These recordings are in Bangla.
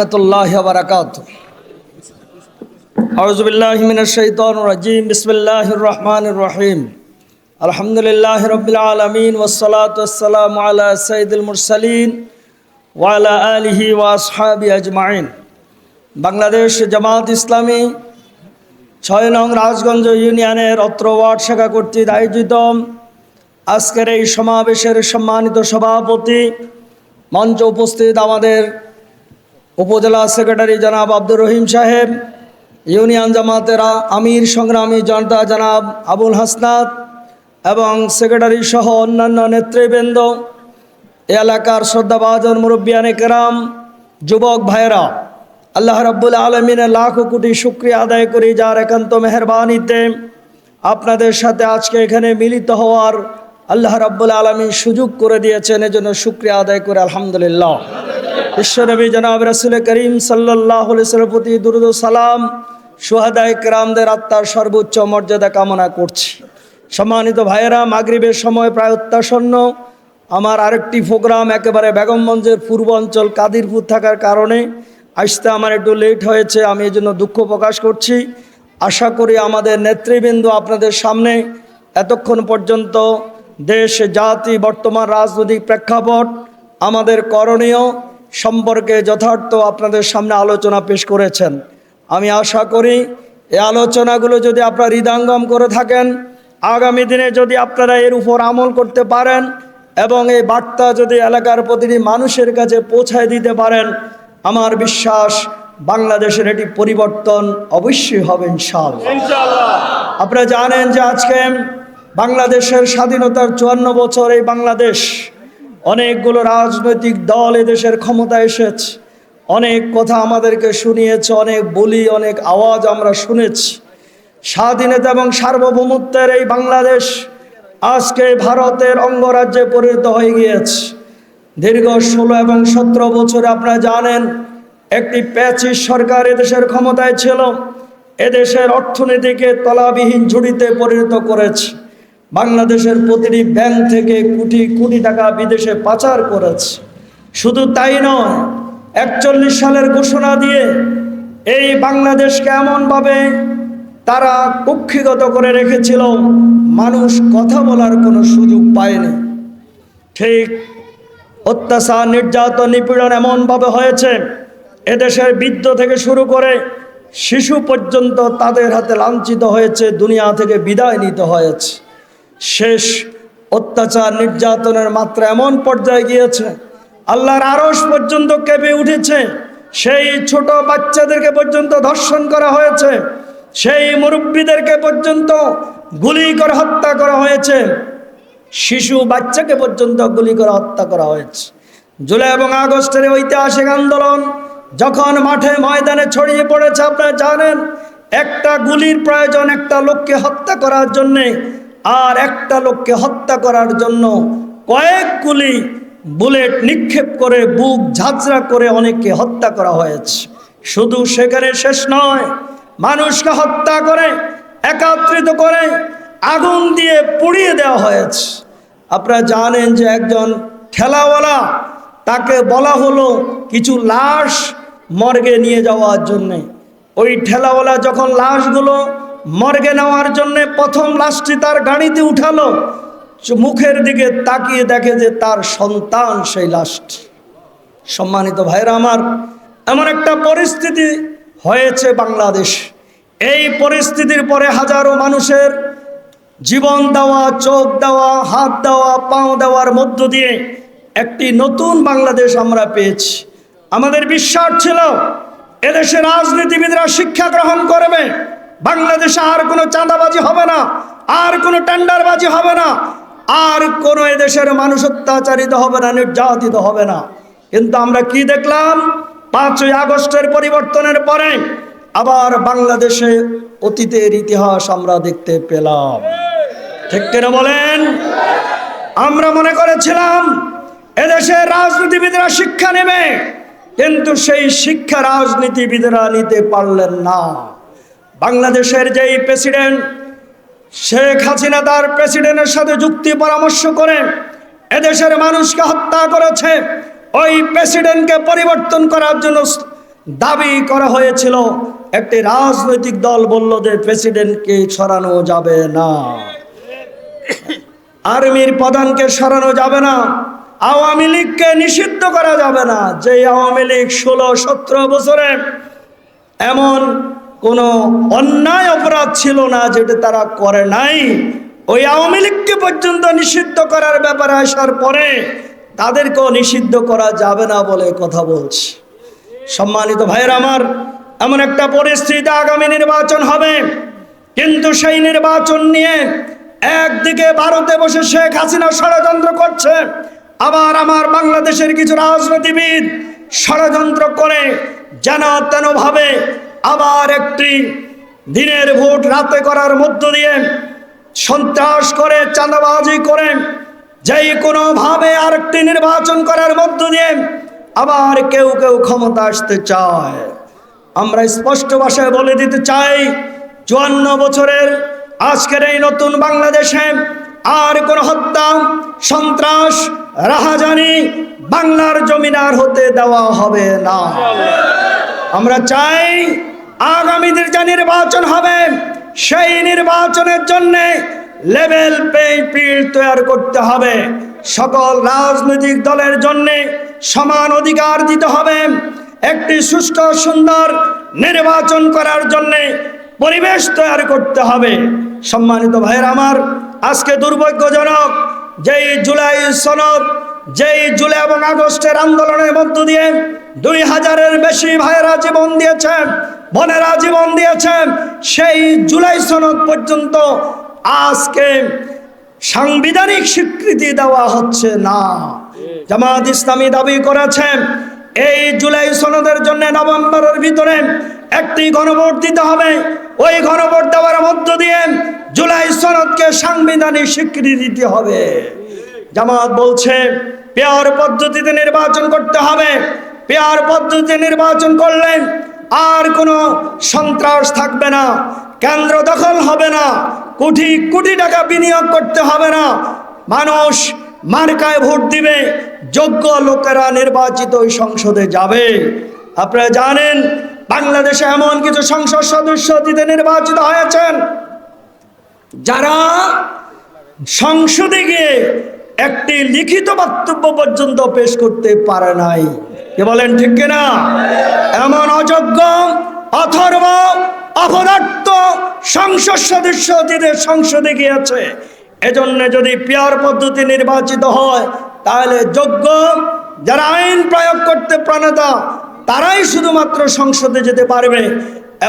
রহমতুল্লাহ বারাকাত আউজবিল্লাহমিনজিম বিসমিল্লাহ রহমান রহিম। আলহামদুলিল্লাহ রবিল আলমিন ওসলাতাম আলা সঈদুল মুরসালিন ওয়ালা আলহি ওয়াসহাবি আজমাইন। বাংলাদেশ জামাত ইসলামী ছয় নং রাজগঞ্জ ইউনিয়নের অত্র ওয়ার্ড শাখা কর্তৃক আয়োজিত আজকের এই সমাবেশের সম্মানিত সভাপতি মঞ্চ উপস্থিত আমাদের উপজেলা সেক্রেটারি জনাব আব্দুর রহিম সাহেব, ইউনিয়ন জামাতের আমির সংগ্রামী জনতা জনাব আবুল হাসনাত এবং সেক্রেটারি সহ অন্যান্য নেতৃবৃন্দ, এলাকার শ্রদ্ধাভাজন মুরব্বিয়ানে কেরাম, যুবক ভাইয়েরা, আল্লাহ রাব্বুল আলমিনের লাখো কোটি শুক্রিয়া আদায় করি যার একান্ত মেহরবানিতে আপনাদের সাথে আজকে এখানে মিলিত হওয়ার আল্লাহ রাব্বুল আলমী সুযোগ করে দিয়েছেন, এজন্য শুক্রিয়া আদায় করে, আলহামদুলিল্লাহ। বিশ্বনবী জনাব রসুল করিম সাল্লাহ প্রতি দুরুদ সালাম সুহাদায় কেরামদের আত্মার সর্বোচ্চ মর্যাদা কামনা করছি। সম্মানিত ভাইয়েরা, মাগরিবের সময় প্রায় অত্যাসন্ন। আমার আরেকটি প্রোগ্রাম একেবারে বেগমগঞ্জের পূর্বাঞ্চল কাদিরপুর থাকার কারণে আসতে আমার একটু লেট হয়েছে, আমি এই জন্য দুঃখ প্রকাশ করছি। আশা করি আমাদের নেতৃবৃন্দ আপনাদের সামনে এতক্ষণ পর্যন্ত দেশ, জাতি, বর্তমান রাজনৈতিক প্রেক্ষাপট আমাদের করণীয়। সম্পর্কে যথার্থ আপনাদের সামনে আলোচনা পেশ করেছেন। আমি আশা করি এই আলোচনাগুলো যদি আপনারা হৃদাঙ্গম করে থাকেন আগামী দিনে যদি আপনারা এর উপর আমল করতে পারেন এবং এই বার্তা যদি এলাকার প্রতিটি মানুষের কাছে পৌঁছায় দিতে পারেন আমার বিশ্বাস বাংলাদেশের এটি পরিবর্তন অবশ্যই হবে ইনশাআল্লাহ। আপনারা জানেন যে আজকে বাংলাদেশের স্বাধীনতার চুয়ান্ন বছর এই বাংলাদেশ অনেকগুলো রাজনৈতিক দল এদেশের ক্ষমতা এসেছে। অনেক কথা আমাদেরকে শুনিয়েছে, অনেক বলি, অনেক আওয়াজ আমরা শুনেছি। স্বাধীনতা এবং সার্বভৌমত্বের এই বাংলাদেশ আজকে ভারতের অঙ্গরাজ্যে পরিণত হয়ে গিয়েছে। দীর্ঘ ষোলো এবং সতেরো বছরে আপনারা জানেন, একটি প্যাচিস সরকার এদেশের ক্ষমতায় ছিল এদেশের অর্থনীতিকে তলাবিহীন ঝুড়িতে পরিণত করেছে। বাংলাদেশের প্রতিটি ব্যাংক থেকে কোটি কোটি টাকা বিদেশে পাচার করেছে। শুধু তাই নয়, একচল্লিশ সালের ঘোষণা দিয়ে এই বাংলাদেশকে এমনভাবে তারা কক্ষিগত করে রেখেছিল, মানুষ কথা বলার কোনো সুযোগ পায়নি। ঠিক অত্যাচার, নির্যাতন, নিপীড়ন এমনভাবে হয়েছে, এদেশের বৃদ্ধ থেকে শুরু করে শিশু পর্যন্ত তাদের হাতে লাঞ্ছিত হয়েছে, দুনিয়া থেকে বিদায় নিতে হয়েছে। শেষ অত্যাচার নির্যাতনের মাত্রা এমন পর্যায়ে গিয়েছে, আল্লাহর আরস পর্যন্ত কেঁপে উঠেছে, সেই ছোট বাচ্চাদেরকে পর্যন্ত ধর্ষণ করা হয়েছে, সেই মুরব্বীদেরকে পর্যন্ত গুলি করে হত্যা করা হয়েছে, শিশু বাচ্চাকে পর্যন্ত গুলি করে হত্যা করা হয়েছে। জুলাই এবং আগস্টের ঐতিহাসিক আন্দোলন যখন মাঠে ময়দানে ছড়িয়ে পড়েছে, আপনারা জানেন, একটা গুলির প্রয়োজন একটা লোককে হত্যা করার জন্যে আর একটা লোককে হত্যা করার জন্য কয়েক গুলি বুলেট নিক্ষেপ করে, বুক ঝাঁঝরা করে অনেককে হত্যা করা হয়েছে। শুধু সেখানে শেষ নয়, মানুষকে হত্যা করে, একাত্রিত করে আগুন দিয়ে পুড়িয়ে দেওয়া হয়েছে। আপনারা জানেন যে একজন ঠেলাওয়ালা, তাকে বলা হলো কিছু লাশ মর্গে নিয়ে যাওয়ার জন্যে। ওই ঠেলাওয়ালা যখন লাশগুলো মর্গে নেওয়ার জন্যে প্রথম লাশটি তার গাড়িতে উঠালো। মুখের দিকে তাকিয়ে দেখে যে তার সন্তান সেই লাশটি। সম্মানিত ভাইরা আমার, এমন একটা পরিস্থিতি হয়েছে বাংলাদেশ। এই পরিস্থিতির পরে হাজারো মানুষের জীবন দেওয়া, চোখ দেওয়া, হাত দেওয়া, পাও দেওয়ার মধ্য দিয়ে একটি নতুন বাংলাদেশ আমরা পেয়েছি। আমাদের বিশ্বাস ছিল এদেশের রাজনীতিবিদরা শিক্ষা গ্রহণ করবে। বাংলাদেশে আর কোনো চাঁদাবাজি হবে না, আর কোনো টেন্ডারবাজি হবে না, আর কোনো এদেশের মানুষ অত্যাচারিত হবে না, নির্যাতিত হবে না। কিন্তু আমরা কি দেখলাম? পাঁচই আগস্টের পরিবর্তনের পরে আবার বাংলাদেশে অতীতের ইতিহাস আমরা দেখতে পেলাম। ঠিক কিনা বলেন? আমরা মনে করেছিলাম, এদেশের রাজনীতিবিদরা শিক্ষা নেবে, কিন্তু সেই শিক্ষা রাজনীতিবিদরা নিতে পারলেন না। বাংলাদেশের যেই প্রেসিডেন্ট শেখ হাসিনা তার প্রেসিডেন্টের সাথে যুক্তি পরামর্শ করে এদেশের মানুষকে হত্যা করেছে, ওই প্রেসিডেন্টকে পরিবর্তন করার জন্য দাবি করা হয়েছিল। একটি রাজনৈতিক দল বলল যে প্রেসিডেন্টকে সরানো যাবে না। আর্মির প্রধানকে সরানো যাবে না। আওয়ামী লীগকে নিষিদ্ধ করা যাবে না। যে আওয়ামী লীগ ষোলো সতেরো বছরে এমন কোনো অন্যায় অপরাধ ছিল না যেটা তারা করে নাই। ওই আওয়ামী লীগকে পর্যন্ত নিষিদ্ধ করার ব্যাপারে আসার পরে তাদেরকেও নিষিদ্ধ করা যাবে না বলে কথা বলছি। সম্মানিত ভাইয়ের আমার, এমন একটা পরিস্থিতি আগামী নির্বাচন হবে। কিন্তু সেই নির্বাচন নিয়ে একদিকে ভারতে বসে শেখ হাসিনা ষড়যন্ত্র করছে, আবার আমার বাংলাদেশের কিছু রাজনীতিবিদ ষড়যন্ত্র করে যেন তেন ভাবে আবার একটি দিনের ভোট রাতে করার মধ্য দিয়ে সন্ত্রাস করে, চাঁদাবাজি করে, যেই কোনোভাবে আরেকটি নির্বাচন করার মধ্য দিয়ে আবার কেউ কেউ ক্ষমতা আসতে চায়। আমরা স্পষ্ট ভাষায় বলে দিতে চাই, চুয়ান্ন বছরের আজকের এই নতুন বাংলাদেশে আর কোন হত্যা, সন্ত্রাস, রাহাজানি বাংলার জমিনার হতে দেওয়া হবে না। আমরা চাই আগামীদের যে নির্বাচন হবে, সেই নির্বাচনের জন্য লেভেল প্লে ফিল্ড তৈরি করতে হবে। সকল রাজনৈতিক দলের জন্য সমান অধিকার দিতে হবে। একটি সুষ্ঠু, সুন্দর নির্বাচন করার জন্য পরিবেশ তৈরি করতে হবে। সম্মানিত ভাইয়ের আমার, আজকে দুর্ভাগ্যজনক যেই জুলাই সনদ যেই জুলাই এবং আগস্টের আন্দোলনের মধ্য দিয়ে দুই হাজারের বেশি ভাইয়েরা জীবন দিয়েছেন বোনেরা জীবন দিয়েছেন সেই জুলাই সনদ পর্যন্ত আজকে সাংবিধানিক স্বীকৃতি দেওয়া হচ্ছে না। জামাত ইসলামী দাবি করেছেন এই জুলাই সনদের জন্য নভেম্বরের ভিতরে একটি গণভোট দিতে হবে। ওই গণভোট দেওয়ার মধ্য দিয়ে জুলাই সনদকে সাংবিধানিক স্বীকৃতি দিতে হবে। জামাত বলছে, পেয়ার পদ্ধতিতে নির্বাচন করতে হবে। পেয়ার পদ্ধতিতে নির্বাচন করলে আর কোনো সন্ত্রাস থাকবে না, কেন্দ্র দখল হবে না, কোটি কোটি টাকা বিনিয়োগ করতে হবে না। মানুষ মার্কায় ভোট দিবে, যোগ্য লোকেরা নির্বাচিত ওই সংসদে যাবে। আপনারা জানেন, বাংলাদেশে এমন কিছু সংসদ সদস্য দিতে নির্বাচিত হয়েছেন, যারা সংসদে গিয়ে একটি লিখিত বক্তব্য পর্যন্ত পেশ করতে পারে নাই। কে বলেন ঠিক কিনা? এমন অযোগ্য, অথর্ব, অপদার্থ, সংসদ সদস্য অতীতের সংসদে গিয়েছে, এজন্য যদি পিয়ার পদ্ধতি নির্বাচিত হয়, তাহলে যোগ্য যারা আইন প্রয়োগ করতে প্রণেতা, তারাই শুধুমাত্র সংসদে যেতে পারবে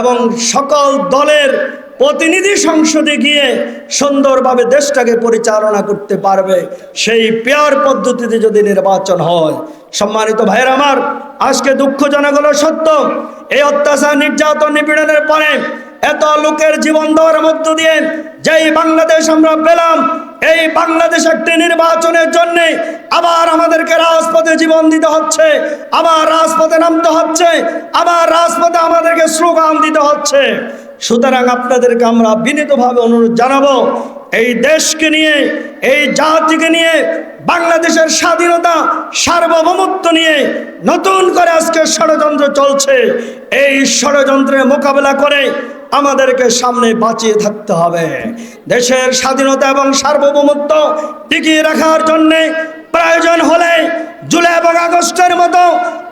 এবং সকল দলের প্রতিনিধি সংসদে গিয়ে সুন্দরভাবে দেশটাকে পরিচালনা করতে পারবে। সেই পেয়ার পদ্ধতিতে যদি নির্বাচন হয়, সম্মানিত ভাইয়ের আমার, আজকে দুঃখজনক হলো সত্য, এই অত্যাচার, নির্যাতন, নিপীড়নের পরে এত লোকের জীবন দেওয়ার মধ্য দিয়ে যেই বাংলাদেশ আমরা পেলাম, এই বাংলাদেশ একটি নির্বাচনের জন্য আবার আমাদেরকে রাজপথে জীবন দিতে হচ্ছে, আবার রাজপথে নামতে হচ্ছে, আবার রাজপথে আমাদেরকে স্লোগান দিতে হচ্ছে। সুতরাং আপনাদেরকে আমরা বিনীতভাবে অনুরোধ জানাব, এই দেশকে নিয়ে, এই জাতিকে নিয়ে, বাংলাদেশের স্বাধীনতা, সার্বভৌমত্ব নিয়ে নতুন করে আজকে ষড়যন্ত্র চলছে। এই ষড়যন্ত্রের মোকাবেলা করে আমাদেরকে সামনে বাঁচিয়ে থাকতে হবে। দেশের স্বাধীনতা এবং সার্বভৌমত্ব টিকিয়ে রাখার জন্যে প্রয়োজন হলে জুলাই এবং আগস্টের মতো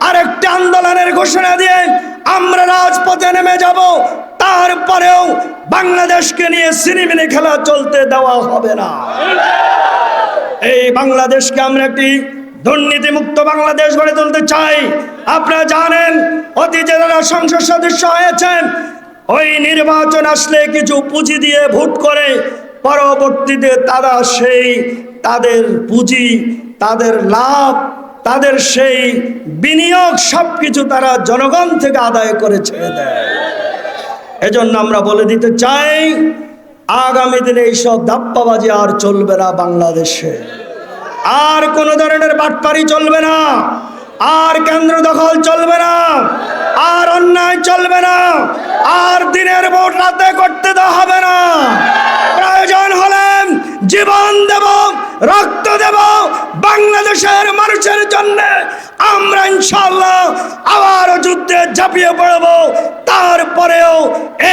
আরেকটি আন্দোলনের ঘোষণা দিয়ে আমরা রাজপথে নেমে যাব, তারপরেও বাংলাদেশকে নিয়ে সিনেমিনে খেলা চলতে দেওয়া হবে না। এই বাংলাদেশকে আমরা একটি দুর্নীতি মুক্ত বাংলাদেশ গড়ে তুলতে চাই। আপনারা জানেন অতীতে যারা সংসদ সদস্য হয়েছেন, ওই নির্বাচন আসলে কিছু পুঁজি দিয়ে ভোট করে, পরবর্তীতে তারা সেই তাদের পুঁজি, তাদের লাভ তাদের সেই বিনিয়োগ সব কিছু তারা জনগণ থেকে আদায় করে ছেড়ে দেয়। এজন্য আমরা বলে দিতে চাই, আগামী দিনে এইসব ধাপ্পাবাজি আর চলবে না বাংলাদেশে। আর কোনো ধরনের বাটপারি চলবে না, আর কেন্দ্র দখল চলবে না, আর অন্যায় চলবে না, আর দিনের ভোট রাতে করতে দেওয়া হবে না। প্রয়োজন হলে জীবন দেব, রক্ত দেব আবার যুদ্ধে ঝাঁপিয়ে পড়ব। তারপরেও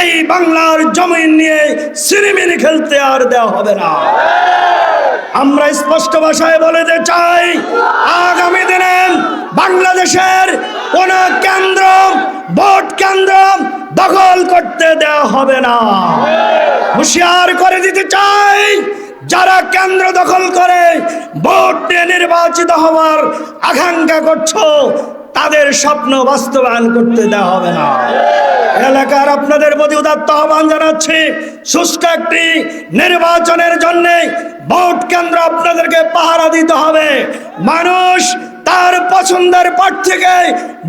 এই বাংলার জমিন নিয়ে সিনেমিনি খেলতে আর দেওয়া হবে না। আমরা স্পষ্ট ভাষায় বলতে চাই, আগামী দিনে বাংলাদেশের কোন কেন্দ্র, ভোট কেন্দ্র দখল করতে দেওয়া হবে না। হুঁশিয়ার করে দিতে চাই, যারা কেন্দ্র দখল করে ভোট নির্বাচিত হওয়ার আকাঙ্ক্ষা করছ তাদের স্বপ্ন বাস্তবায়ন করতে দেওয়া হবে না। এলাকার আপনাদের প্রতি উদাত্ত আহ্বান জানাচ্ছি, সুষ্ঠু একটি নির্বাচনের জন্য ভোট কেন্দ্র আপনাদেরকে পাহারা দিতে হবে। মানুষ তার পছন্দের প্রার্থীকে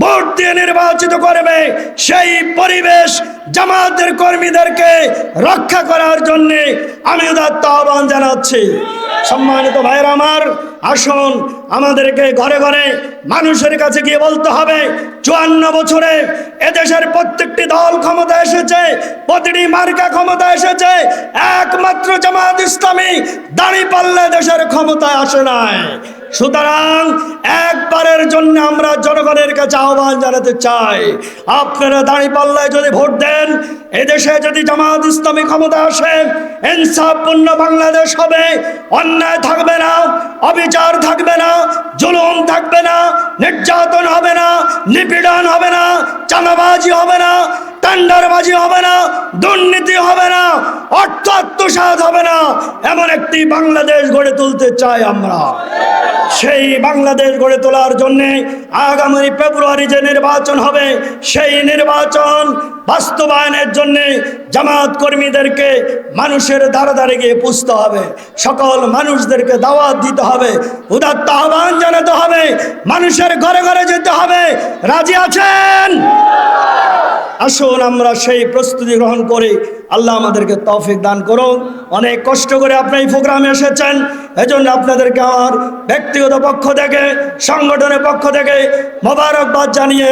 ভোট দিয়ে নির্বাচিত করবে। সেই পরিবেশ জামাতের কর্মীদেরকে রক্ষা করার জন্যে আমি উদাত্ত আহ্বান জানাচ্ছি। সম্মানিত ভাইয়ের আমার আসুন, আমাদেরকে ঘরে ঘরে মানুষের কাছে গিয়ে বলতে হবে, চুয়ান্ন বছরে এদেশের প্রত্যেকটি দল ক্ষমতা এসেছে, প্রতিটি মার্কা ক্ষমতা এসেছে, একমাত্র জামাত ইসলামী দাঁড়িয়ে পাল্লে দেশের ক্ষমতায় আসে নাই। সুতরাং একবারের জন্য আমরা জনগণের কাছে আহ্বান জানাতে চাই। আপনারা দাঁড়ি পাল্লায় যদি ভোট দেন, এদেশে যদি জামাত ইসলামী ক্ষমতা আসে, ইনসাফপূর্ণ বাংলাদেশ হবে, অন্যায় থাকবে না, অবিচার থাকবে না, জুলুম থাকবে না, নির্যাতন হবে না, নিপীড়ন হবে না, চাঁদাবাজি হবে না টেন্ডারবাজি হবে না, দুর্নীতি হবে না অর্থ আত্মসাত হবে না। এমন একটি বাংলাদেশ গড়ে তুলতে চাই আমরা। সেই বাংলাদেশ গড়ে তোলার জন্য আগামী ফেব্রুয়ারি যে নির্বাচন হবে, সেই নির্বাচন বাস্তবায়নের জন্যে জামাত কর্মীদেরকে মানুষের দ্বারা দ্বারে গিয়ে পুষতে হবে। সকল মানুষদেরকে দাওয়াত দিতে হবে, উদাত্ত আহ্বান জানাতে হবে, মানুষের ঘরে ঘরে যেতে হবে। রাজি আছেন? আসুন আমরা সেই প্রস্তুতি গ্রহণ করি। আল্লাহ আমাদেরকে তৌফিক দান করুন। অনেক কষ্ট করে আপনি এই প্রোগ্রামে এসেছেন। এজন্য আপনাদেরকে আমার ব্যক্তিগত পক্ষ থেকে, সংগঠনের পক্ষ থেকে মোবারকবাদ জানিয়ে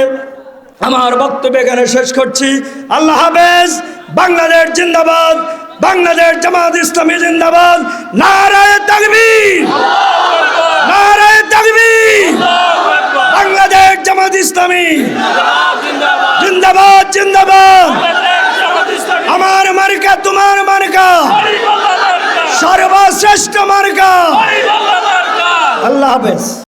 আমার বক্তব্য এখানে শেষ করছি। আল্লাহ হাফেজ, বাংলাদেশ জিন্দাবাদ, বাংলাদেশ জামাত ইসলামী জিন্দাবাদ। নারায় তাকবীর নারায় তাকবীর। বাংলাদেশ জামাত ইসলামী জিন্দাবাদ জিন্দাবাদ। আমার মার্কা তোমার মার্কা। সর্বশ্রেষ্ঠ মার্কা। আল্লাহ হাফেজ।